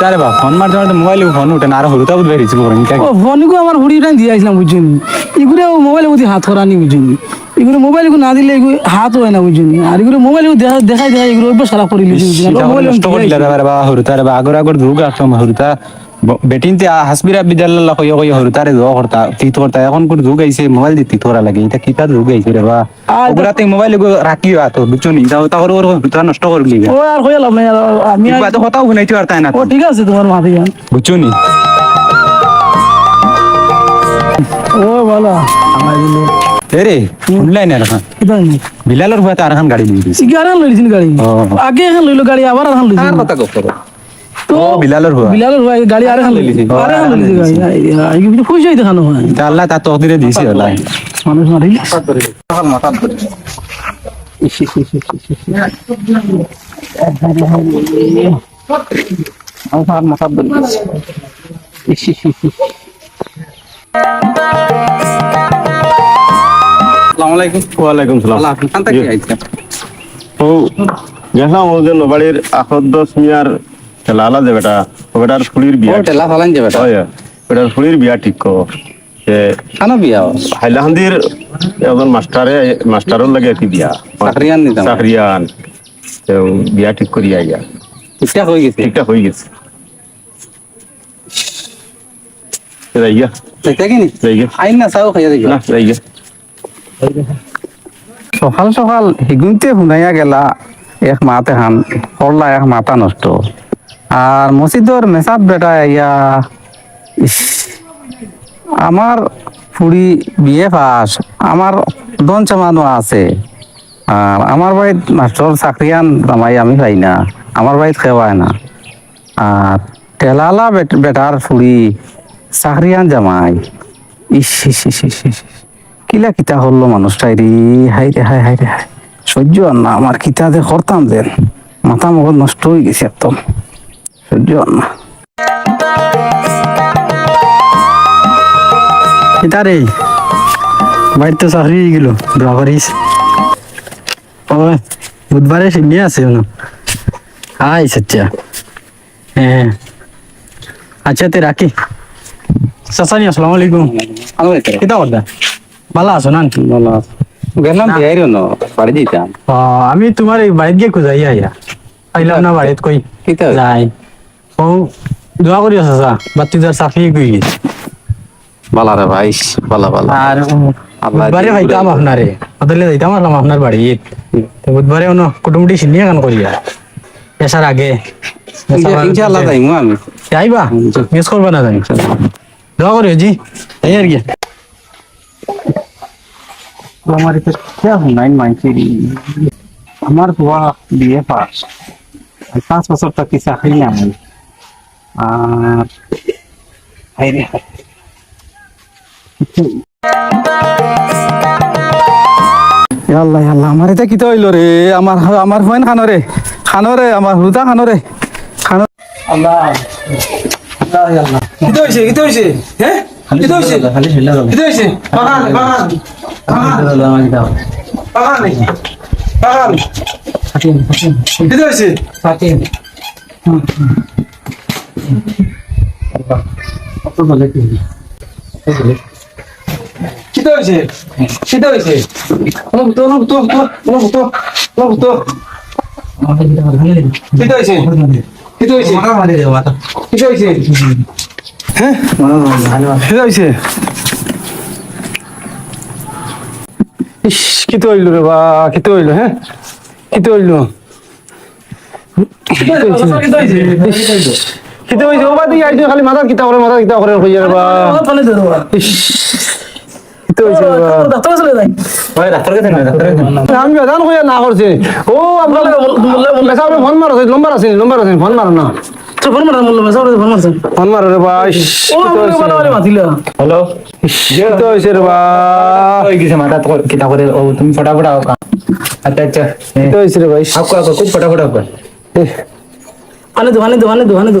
তারে বা ফোন মারতে মারতে মোবাইলে ফোন উঠে আর হলুতা বুধ বেরিয়েছি বলেন ও ফোনকু আমার হুড়ি টাইম দিয়ে আসলাম এগুলো মধ্যে হাত করানি বুঝছেন। এগুলো মোবাইল না দিলে এগুলো হাত হয় না বুঝছেন। আর এগুলো মোবাইল দেখাই দেখাই এগুলো অভ্যাস খারাপ করে লিখে মোবাইল করিলে রে বা আগর আগর আসলাম হলুতা বেটিনতে হাসবিরা বিদ্যালয় কইয়া কইয়া হলুতারে দোয়া করতা তিত করতা এখন কোন ধুক আইছে মোবাইল দিতে তোরা লাগে। এটা কিতা ধুক আইছে রে বা? ওগুলাতে মোবাইল রাখি তো বুঝছ নি? তাও তাও ওর হলুতা নষ্ট করলি ও আর হয়ে লাভ নাই আমি আর- এত কথাও শুনাইতে পারতাই না ও ঠিক আছে তোমার মাথা বুঝছ নি? ও ভালো আমার এরে শুনলাই না? নেই বিলালের ভয়তে আর গাড়ি নিয়ে দিয়েছি সিগার এখন গাড়ি। আগে এখন লইলো গাড়ি আবার লইছেন কথা কর তো ও বিলালের ভয়। বিলালের ভাই গাড়ি আর এখন লইছে ও, আর লইছে কিছু খুশি হইতে খানো হয় তা আল্লাহ তার তকদিরে মানুষ মারি। গেলাম মিয়ার লালা যে বেটা ও বেটার ফুলির বিয়া। ও টেলা ফালান যাবে হয় বেটার ফুলির বিয়া ঠিক কো যে খানো বিয়া হাইলাহান্দির একজন মাস্টারে মাস্টারের লাগে কি বিয়া? চাকরিয়ান নিতাম চাকরিয়ান। বিয়া ঠিক করি আইয়া। ঠিকঠাক হয়ে গেছে? ঠিকঠাক হয়ে গেছে। যাইয়া দেখতে কি নি? যাইয়া আইন না চাও খাইয়া দেখি যাইয়া সকাল সকাল হিগুনতে শুনাইয়া গেলা এক মাতে হান করলা এক মাথা নষ্ট। আর মসজিদর মেসাব বেটা, ইয়া আমার ফুড়ি বিয়ে পাস আমার দন চামানো আছে। আর আমার বাড়িত মাস্টার চাকরিয়ান জামাই আমি পাই না, আমার বাড়িত খেওয়ায় না। আর টেলালা বেট- বেটার ফুড়ি চাকরিয়ান জামাই, ইস ইস ইস ইস ইস। কিলা কিতা হলো মানুষটাই রে, হাই রে, হাই হাই রে, হাই। সহ্য না, আমার কিতা যে করতাম যে মাথা মগজ নষ্ট হয়ে গেছে একদম। সহ্য আর না কিতা রে বাড়িতে তো চাকরি হয়ে গেল দোয়া করিস ওই বুধবারে সিনি আছে হাই সচ্চা হ্যাঁ আচ্ছা তে রাখি চাচানি আসসালামু আলাইকুম কিতা করদা ভালো আছো না ভালো আছে গেলাম বিয়াইরও ন বাড়ি দিতাম আমি তোমার এই বাড়িত গিয়ে খুঁজাই আইয়া আইলাম না বাড়িত কই কিতা যাই ও দোয়া করি আছো চা বাতি যার চাকরি গই গেছে বালা রে ভাই বালা বালা আর আল্লাহ বুধবারে দিন ভাইতাম ঘুরাই। আপনারে বদলে যাইতাম আসলাম আপনার বাড়িত তো বুধবারে অন্য কুটুমটি সিনিয়া গান করিয়া এসার আগে ইনশাআল্লাহ যাইমু আমি আইবা মিস করবা না জানি দোয়া করিও জি এই আর কি আমার এটা क्या होना इन माइंड আমার বুয়া বিয়ে পাস আর পাঁচ বছর তো কিছু খাই না আমি আর হাই হাই। আল্লাহ আল্লাহ আমার এটা কিতা হইল রে? আমার আমার ফোন খানো রে। খানো রে আমার হুদা খানো রে। খানো আল্লাহ আল্লাহ আল্লাহ। কিতো হইছে কিতো হইছে হ্যাঁ কিতো হইছে কিতো হইছে হইছে? কিতো হইছে? অলপ তো অলপ তো অলপ তো অলপ তো কিতো হইছে? কিতো হইছে? কিতো হইছে? হ্যাঁ কিতো হইছে? ইস কিতো হইল রে বা কিতো হইল হ্যাঁ কিতো হইল? কিতো হইছে ও বাদি আইছো খালি মাথা কিতা করে মাথা কিতা করে কইয়া রে বা। ইস কিতো হইছে রে বা। আমি বেদান কইয়া না করছে। ও আপনার মেসাবে ফোন মারছে নম্বর আছে নম্বর আছে ফোন মারো না। ফোন মারো রে বা ইস, হ্যালো? কিতো হইছে রে বা। হয়ে গেছে মাথা কিতা করে ও তুমি ফটাফট আও আচ্ছা আচ্ছা কিতো হইছে রে ইস, আপকো আপকো খুব ফটাফট আপকো আনে দো আনে দো আনে দো আনে দো।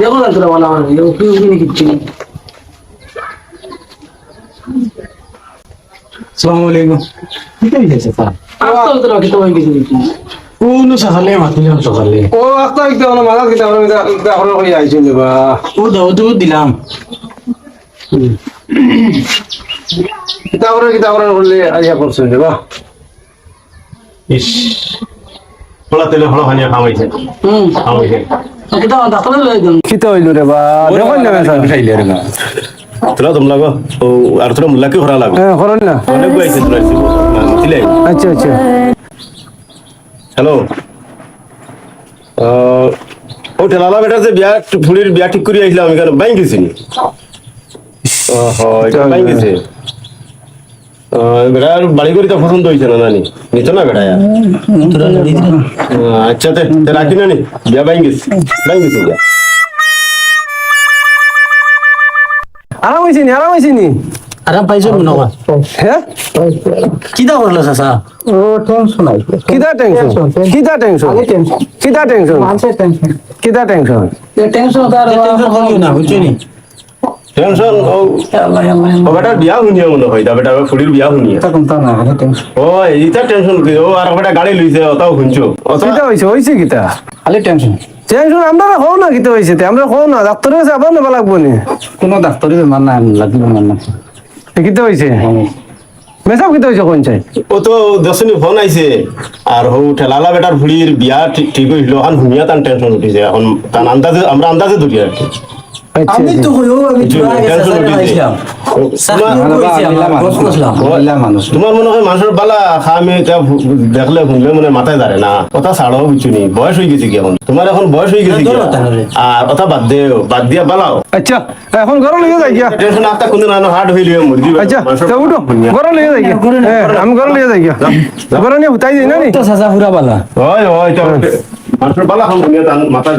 দেখো না তোরা বলা আমার কি উনি কিচ্ছু নেই। আসসালামু আলাইকুম। আস্তে তোরা কি তোমায় কিছু নেই কোন সকালে মাতিলাম সকালে। ও আস্তা বিক মাথা কিতা করে কিতা কই আইছুন বা। ও দাও দিলাম। কিতা করে কিতা করে করলে আইয়া করছুন রে বা ইস হলা তেলে হলা ভানিয়া খামাইছে হুম খামাইছে কিতা ডাক্তার লই দেন কিতা হইল রে বা দেখুন না খাইলে রে তোরা তোমরা গো ও আর তোরা মুল্লাকে ভরা লাগো। হ্যাঁ করুন না অনেক আইছে তোরা মানছিলে আচ্ছা আচ্ছা। হ্যালো ও ঠেলালা বেটা যে বিয়া ফুলির বিয়া ঠিক করে আইছিলাম আমি কেন বাইং আর বাড়ি করি তো পছন্দ হয়েছে না নানি? নিত না বেটা আচ্ছা তে তে রাখি না নি বিয়া বাইং গেছি। বাইং গেছি বিয়া আরাম হয়েছে নি আরাম হয়েছে নি? আরাম পাইছো মনে কর হ্যাঁ? কিতা করল চাচা ও টেনশন আইছে কিতা টেনশন কিতা টেনশন কিতা টেনশন মানুষের টেনশন টেনশন টেনশন তার টেনশন করিও না। বুঝছ নি? টেনশন ও বেটার বিয়া শুনিয়া মনে হয় তা বেটা ফুলির বিয়া শুনিয়া না ও এইটা টেনশন কি ও আর বেটা গাড়ি লইছে ওটাও শুনছো ওটা কিতা হয়েছে হয়েছে কিতা খালি টেনশন টেনশন আমরা হও না কিতা হয়েছে তে আমরা হও না ডাক্তারের কাছে আবার নেবা লাগবো নি কোনো ডাক্তারি বেমার নাই লাগিব বেমার না কিতা হয়েছে মেসাব কিতা হয়েছে কোন চাই ও তো দশনি ফোন আইছে আর হৌ ঠেলালা বেটার ভুড়ির বিয়া ঠিক ঠিক হইল এখন শুনিয়া তার টেনশন উঠিছে এখন তার আন্দাজে আমরা আন্দাজে ধরি আর কি আমি তো হইও আমি তোমার- মনে হয় মানুষের বালা আমি দেখলে শুনলে মনে মাথায় দাঁড়ে না। কথা ছাড়ো বুঝছ নি বয়স হয়ে গেছে কি এখন? তোমার এখন বয়স হয়ে গেছে। আর কথা বাদ দেও বাদ দিয়া বালাও আচ্ছা এখন ঘর লিয়ে যাই গিয়া। টেনশন আপনার কোনদিন আনো হার্ট হইলে মরি দিবে আচ্ছা মানুষের উঠো। ঘর লিয়ে যাই গিয়া। হ্যাঁ আমি ঘর লিয়ে যাই গিয়া। ঘর নিয়ে হুতাই দিই না তো চাচা পুরা বালা। হয় হয় এটা মানুষের বালা এখন মাথায়